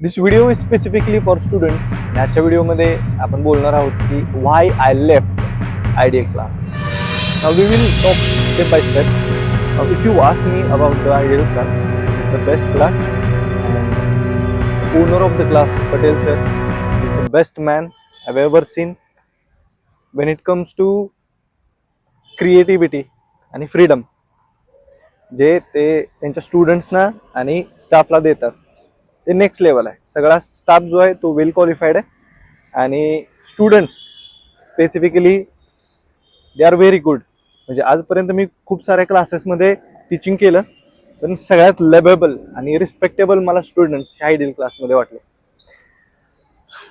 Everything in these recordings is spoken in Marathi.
This video is specifically for students याच्या व्हिडिओमध्ये आपण बोलणार आहोत की why I left ideal class now we will talk step by step if you ask me about the ideal class the best class owner of the class Patel sir is the best man have ever seen when it comes to creativity आणि फ्रीडम जे ते त्यांच्या स्टुडंट्सना आणि स्टाफला देतात. ते नेक्स्ट लेवल आहे. सगळा स्टाफ जो आहे तो वेल क्वालिफाईड आहे. आणि students specifically they are very good म्हणजे आजपर्यंत मी खूप साऱ्या क्लासेसमध्ये टीचिंग केलं पण सगळ्यात लेबेबल आणि रिस्पेक्टेबल मला स्टुडंट्स ह्या आयडियल क्लासमध्ये वाटले.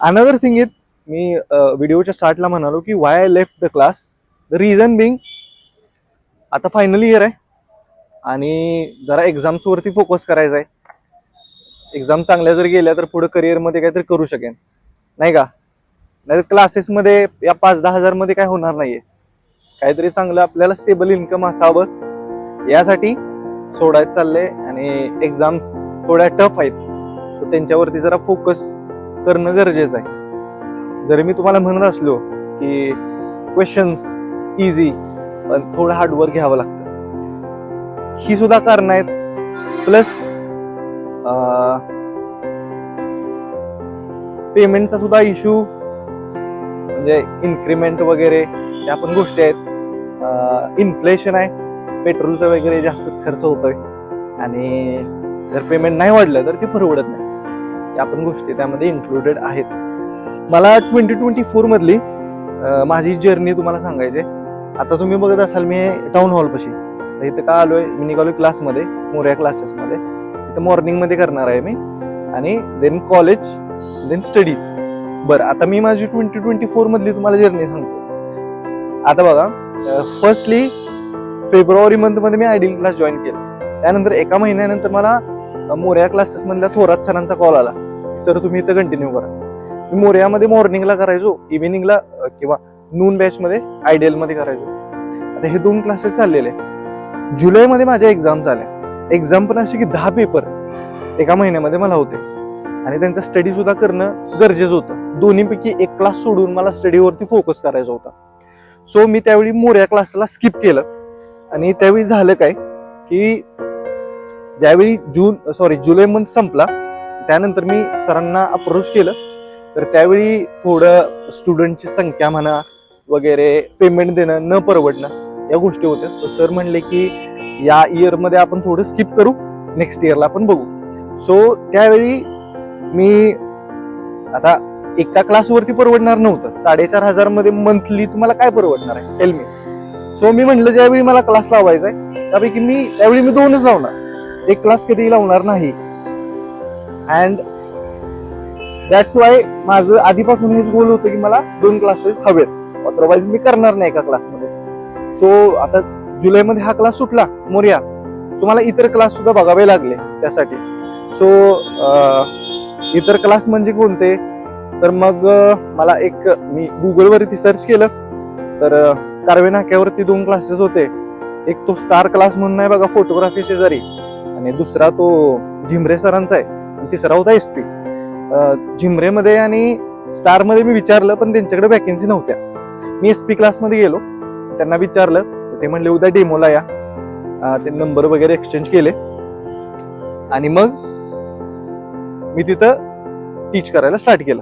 अनदर थिंग इज मी व्हिडिओच्या स्टार्टला म्हणालो की why I left the class the reason being आता फायनल इयर आहे. आणि जरा एक्झाम्सवरती फोकस करायचा आहे एक्झाम चांगल्या जर गेल्या तर पुढे करिअरमध्ये काहीतरी करू शकेन. नाही का? नाही क्लासेसमध्ये या पाच दहा हजारमध्ये काय होणार नाहीये. काहीतरी चांगलं आपल्याला स्टेबल इन्कम असावं. यासाठी सोडायचं चाललंय आणि एक्झाम्स थोड्या टफ आहेत. त्यांच्यावरती जरा फोकस करणं गरजेचं आहे. जरी मी तुम्हाला म्हणत असलो की क्वेश्चन्स इझी पण थोडं हार्डवर्क घ्यावं लागतं. ही सुद्धा कारणं आहेत. प्लस पेमेंटचा सुद्धा इश्यू म्हणजे इन्क्रीमेंट वगैरे या पण गोष्टी आहेत. इन्फ्लेशन आहे. पेट्रोलचं वगैरे जास्तच खर्च होतोय. आणि जर पेमेंट नाही वाढलं तर ते परवडत नाही. या पण गोष्टी त्यामध्ये इन्क्लुडेड आहेत. मला ट्वेंटी ट्वेंटी फोर मधली माझी जर्नी तुम्हाला सांगायची आता तुम्ही बघत असाल मी टाउन हॉलपाशी तर इथं का आलोय? मी निघालोय क्लासमध्ये मोऱ्या क्लासेसमध्ये तर मॉर्निंगमध्ये करणार आहे मी. आणि देन कॉलेज देन स्टडीज बरं आता मी माझी ट्वेंटी ट्वेंटी फोरमधली तुम्हाला जर्नी सांगतो. आता बघा फर्स्टली फेब्रुवारी मंथमध्ये मी आयडियल क्लास जॉईन केला. त्यानंतर एका महिन्यानंतर मला मोर्या क्लासेसमधल्या थोरात सरांचा कॉल आला. सर तुम्ही इथं कंटिन्यू करा. मी मोर्यामध्ये मॉर्निंगला करायचो इव्हिनिंगला किंवा नून बॅचमध्ये आयडियलमध्ये करायचो. आता हे दोन क्लासेस चाललेले. जुलैमध्ये माझ्या एक्झाम झाल्या. एक्झाम पण अशी की दहा पेपर एका महिन्यामध्ये मला होते. आणि त्यांचा स्टडी सुद्धा करणं गरजेचं होतं. दोन्हीपैकी एक क्लास सोडून मला स्टडीवरती फोकस करायचा होता. सो मी त्यावेळी मोऱ्या क्लासला स्किप केलं. आणि त्यावेळी झालं काय की ज्यावेळी जून सॉरी जुलै मंथ संपला त्यानंतर मी सरांना अप्रोच केलं. तर त्यावेळी थोडं स्टुडंटची संख्या म्हणा वगैरे पेमेंट देणं न परवडणं या गोष्टी होत्या. सो सर म्हणले की या इयरमध्ये आपण थोडं स्किप करू. नेक्स्ट इयरला आपण बघू. सो त्यावेळी मी आता एका क्लासवरती परवडणार नव्हतं. साडेचार हजारमध्ये मंथली तुम्हाला काय परवडणार आहे? टेल मी सो मी म्हटलं ज्यावेळी मला क्लास लावायचा आहे त्यापैकी मी त्यावेळी मी दोनच लावणार. एक क्लास कधी लावणार नाही. अँड दॅट्स वाय माझं आधीपासून हेच गोल होतं की मला दोन क्लासेस हवेत. अदरवाईज मी करणार नाही एका क्लासमध्ये सो आता जुलैमध्ये हा क्लास सुटला मोर्या. सो मला इतर क्लास सुद्धा बघावे लागले त्यासाठी. सो इतर क्लास म्हणजे कोणते? तर मग मला एक मी गुगलवरती सर्च केलं. तर कारवे नाक्यावरती दोन क्लासेस होते. एक तो स्टार क्लास म्हणून आहे बघा फोटोग्राफी शेजारी. आणि दुसरा तो झिमरे सरांचा आहे. आणि तिसरा होता एस पी झिमरेमध्ये आणि स्टारमध्ये मी विचारलं पण त्यांच्याकडे वॅकेन्सी नव्हत्या. मी एस पी क्लासमध्ये गेलो. त्यांना विचारलं ते म्हणले उद्या डेमोला या. ते नंबर वगैरे एक्सचेंज केले. आणि मग मी तिथं टीच करायला स्टार्ट केलं.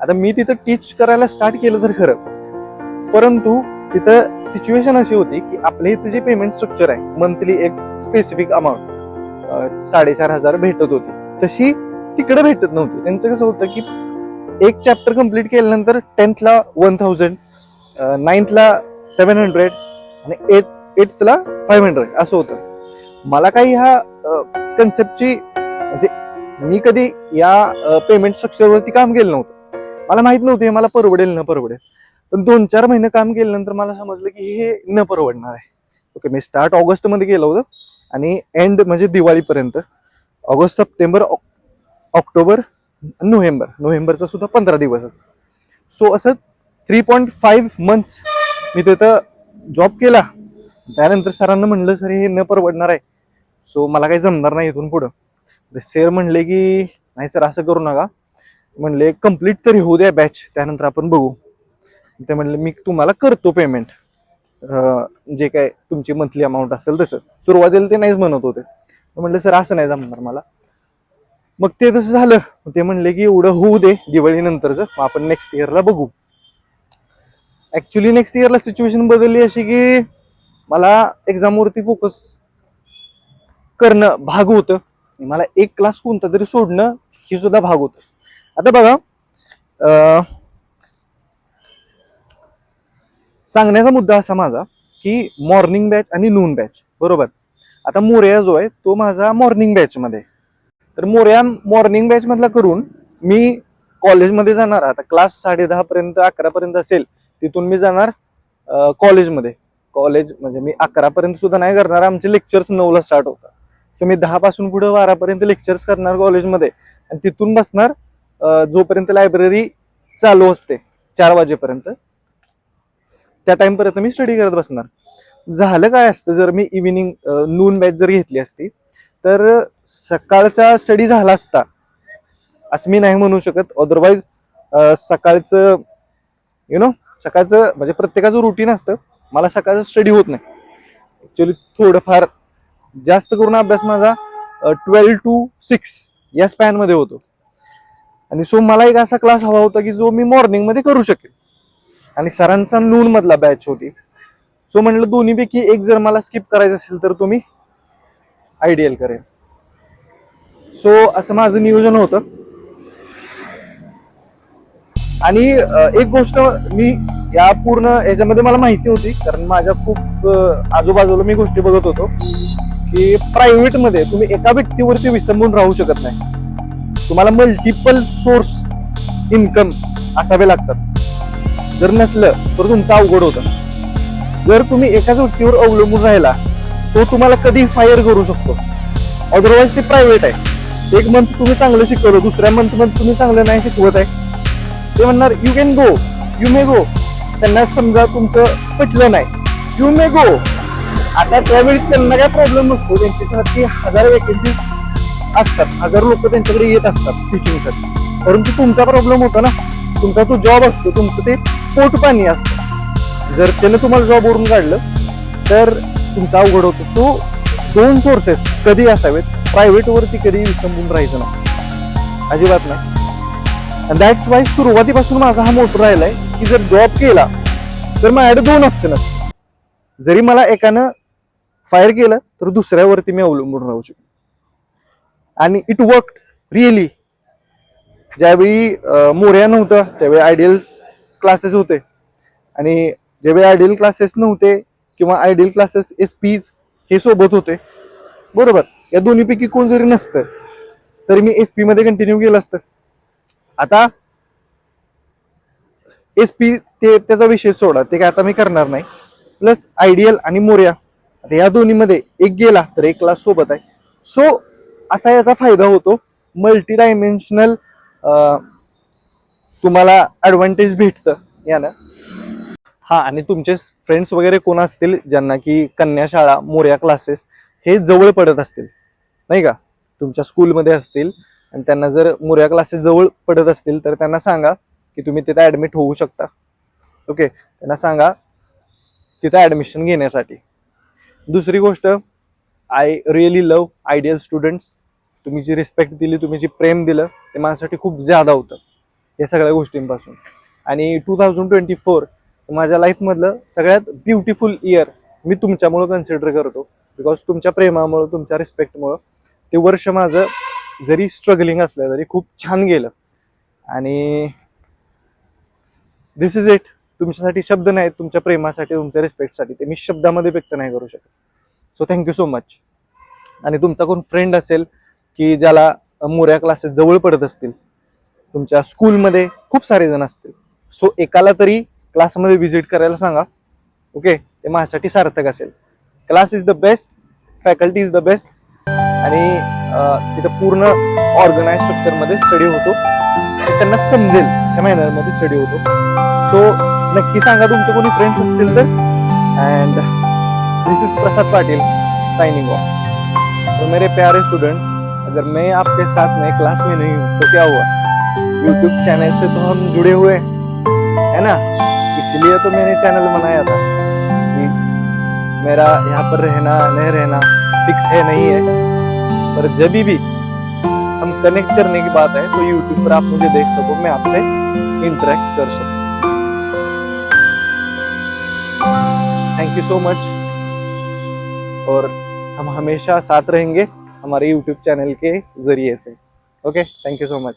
आता मी तिथं टीच करायला स्टार्ट केलं तर खरं. परंतु तिथं सिच्युएशन अशी होती की आपल्या इथं जे पेमेंट स्ट्रक्चर आहे मंथली एक स्पेसिफिक अमाऊंट साडेचार हजार भेटत होती. तशी तिकडे भेटत नव्हती. त्यांचं कसं होतं की एक चॅप्टर कंप्लीट केल्यानंतर टेन्थला वन थाउजंड नाईन्थला सेवन हंड्रेड आणि एट एटला फाईव्ह हंड्रेड असं होतं. मला काही ह्या कन्सेप्टची म्हणजे मी कधी या पेमेंट स्ट्रक्चरवरती काम केलं नव्हतं. मला माहीत नव्हतं हे मला परवडेल न परवडेल. पण दोन चार महिने काम केल्यानंतर मला समजलं की हे न परवडणार आहे. ओके मी स्टार्ट ऑगस्टमध्ये केलं होतं आणि एंड म्हणजे दिवाळीपर्यंत. August September October November. नोव्हेंबरचा सुद्धा पंधरा दिवस असतो सो असं थ्री पॉईंट फाईव्ह मंथ्स मी तिथं जॉब केला. त्यानंतर सरांना म्हणलं सर हे न परवडणार आहे. सो मला काही जमणार नाही इथून पुढं. सर म्हणले की नाही सर असं करू नका. म्हणले कंप्लीट तरी होऊ द्या बॅच त्यानंतर आपण बघू. ते म्हणले मी तुम्हाला करतो पेमेंट जे काय तुमची मंथली अमाऊंट असेल तसं. सुरुवातीला ते नाहीच म्हणत होते. तर म्हणलं सर असं नाही जमणार मला. मग ते तसं झालं. ते म्हणले की एवढं होऊ दे दिवाळीनंतरच. मग आपण नेक्स्ट इयरला बघू. ऍक्च्युली नेक्स्ट इयरला सिच्युएशन बदलली अशी की मला एक्झामवरती फोकस करणं भाग होतं. मला एक क्लास कोणता तरी सोडणं ही सुद्धा भाग होतं. आता बघा सांगण्याचा मुद्दा असा माझा की मॉर्निंग बॅच आणि नून बॅच बरोबर? आता मोर्या जो आहे तो माझा मॉर्निंग बॅचमध्ये तर मोर्या मॉर्निंग बॅचमधला करून मी कॉलेजमध्ये जाणार आता क्लास साडे दहापर्यंत अकरापर्यंत असेल तिथून मी जाणार कॉलेजमध्ये कॉलेज म्हणजे मी अकरापर्यंत सुद्धा नाही करणार आमचे लेक्चर्स नऊला स्टार्ट होतात. सो मी दहापासून पुढं पुढे बारापर्यंत लेक्चर्स करणार कॉलेजमध्ये आणि तिथून बसणार जोपर्यंत लायब्ररी चालू असते चार वाजेपर्यंत. त्या टाइमपर्यंत मी स्टडी करत बसणार. झालं काय असतं जर मी इव्हिनिंग नून बॅच जर घेतली असती तर सकाळचा स्टडी झाला असता असं मी नाही म्हणू शकत. अदरवाईज सकाळचं यु नो सकाळचं म्हणजे प्रत्येकाचं रुटीन असतं. मला सकाळचं स्टडी होत नाही. ॲक्च्युली थोडंफार जास्त करून अभ्यास माझा ट्वेल्व टू सिक्स या स्पॅनमध्ये होतो. आणि सो मला एक असा क्लास हवा होता की जो मी मॉर्निंगमध्ये करू शकेल. आणि सरांचा नूनमधला बॅच होती. सो म्हणलं दोन्हीपैकी एक जर मला स्किप करायचं असेल तर तो मी आयडियल करेन. सो असं माझं नियोजन होतं. आणि एक गोष्ट मी या पूर्ण याच्यामध्ये मला माहिती होती कारण माझ्या खूप आजूबाजूला मी गोष्टी बघत होतो की प्रायव्हेटमध्ये तुम्ही एका व्यक्तीवरती विसंबून राहू शकत नाही. तुम्हाला मल्टिपल सोर्स इन्कम असावे लागतात. जर नसलं तर तुमचं अवघड होतं. जर तुम्ही एकाच व्यक्तीवर अवलंबून राहिला तो तुम्हाला कधी फायर करू शकतो. अदरवाईज ते प्रायव्हेट आहे. एक मंथ तुम्ही चांगलं शिकवलं दुसऱ्या मंथमध्ये तुम्ही चांगलं नाही शिकवत आहे. ते म्हणणार you can go you may go त्यांना समजा तुमचं पटलं नाही. यू मे गो आता त्यावेळी त्यांना काय प्रॉब्लेम नसतो. त्यांच्यासाठी हजार वॅकन्सी असतात. हजार लोक त्यांच्याकडे येत असतात टीचिंगसाठी परंतु तुमचा प्रॉब्लेम होता ना. तुमचा तो जॉब असतो. तुमचं ते पोट पाणी असतं. जर त्यानं तुम्हाला जॉबवरून काढलं तर तुमचा अवघड होतो. सो दोन सोर्सेस कधी असावेत? प्रायव्हेटवरती कधी विसंबून राहायचं नाही. अजिबात नाही. दॅट्स वाय सुरुवातीपासून माझा हा मोठा राहिलाय की जर जॉब केला तर माझ्याकडे दोन ऑप्शन असतात जरी मला एकानं फायर केलं तर दुसऱ्यावरती मी अवलंबून राहू शकतो. आणि इट वर्क रिअली ज्यावेळी मोर्या नव्हतं त्यावेळी आयडियल क्लासेस होते. आणि ज्यावेळी आयडियल क्लासेस नव्हते किंवा आयडियल क्लासेस एस पीज हे सोबत होते बरोबर? या दोन्हीपैकी कोण जरी नसतं तरी मी एस पीमध्ये कंटिन्यू केलं असतं. आता एस पी ते त्याचा विषय सोडा ते काय आता मी करणार नाही. प्लस आयडियल आणि मोर्या आता या दोन्हीमध्ये एक गेला तर एक क्लास सोबत आहे. सो असा याचा फायदा होतो. मल्टी डायमेन्शनल तुम्हाला ऍडव्हान्टेज भेटतं यानं. हा आणि तुमचे फ्रेंड्स वगैरे कोण असतील ज्यांना की कन्या शाळा मोर्या क्लासेस हे जवळ पडत असतील. नाही का? तुमच्या स्कूलमध्ये असतील. आणि त्यांना जर मुऱ्या क्लासेस जवळ पडत असतील तर त्यांना सांगा की तुम्ही तिथं ॲडमिट होऊ शकता. ओके त्यांना सांगा तिथं ॲडमिशन घेण्यासाठी. दुसरी गोष्ट I really love ideal students तुम्ही जी रिस्पेक्ट दिली तुम्ही जी प्रेम दिलं ते माझ्यासाठी खूप ज्यादा होतं. या सगळ्या गोष्टींपासून. आणि टू थाउजंड ट्वेंटी फोर माझ्या लाईफमधलं सगळ्यात ब्युटिफुल इयर मी तुमच्यामुळं कन्सिडर करतो. बिकॉज तुमच्या प्रेमामुळं तुमच्या रिस्पेक्टमुळं ते वर्ष माझं जरी स्ट्रगलिंग असलं तरी खूप छान गेलं. आणि दिस इज इट तुमच्यासाठी शब्द नाहीत तुमच्या प्रेमासाठी तुमच्या रिस्पेक्टसाठी ते मी शब्दामध्ये व्यक्त नाही करू शकत. सो थँक्यू सो मच आणि तुमचा कोण फ्रेंड असेल की ज्याला मोऱ्या क्लासेस जवळ पडत असतील तुमच्या स्कूलमध्ये खूप सारे जण असतील. सो एकाला तरी क्लासमध्ये व्हिजिट करायला सांगा. ओके ते माझ्यासाठी सार्थक असेल. Class is the best faculty is the best आणि तिथं पूर्ण ऑर्गनाइज स्ट्रक्चरमध्ये स्टडी होतो. त्यांना समजेल अशा मॅनरमध्ये स्टडी होतो. सो नक्की सांगा तुमचे कोणी फ्रेंड्स असतील तर. And this is Prasad Patil signing off तो मेरे प्यारे स्टूडेंट्स अगर मैं आपके साथ में क्लास में नहीं हूँ तो क्या हुआ? यूट्यूब चैनल से तो हम जुड़े हुए है ना? इसलिए तो मैंने चैनल बनाया था कि मेरा यहाँ पर रहना नहीं रहना फिक्स है नहीं है। पर जब भी हम कनेक्ट करने की बात है तो यूट्यूब पर आप मुझे देख सको, मैं आपसे इंटरेक्ट कर सकूँ। थैंक यू सो मच और हम हमेशा साथ रहेंगे हमारे यूट्यूब चैनल के ज़रिए से। Okay thank you so much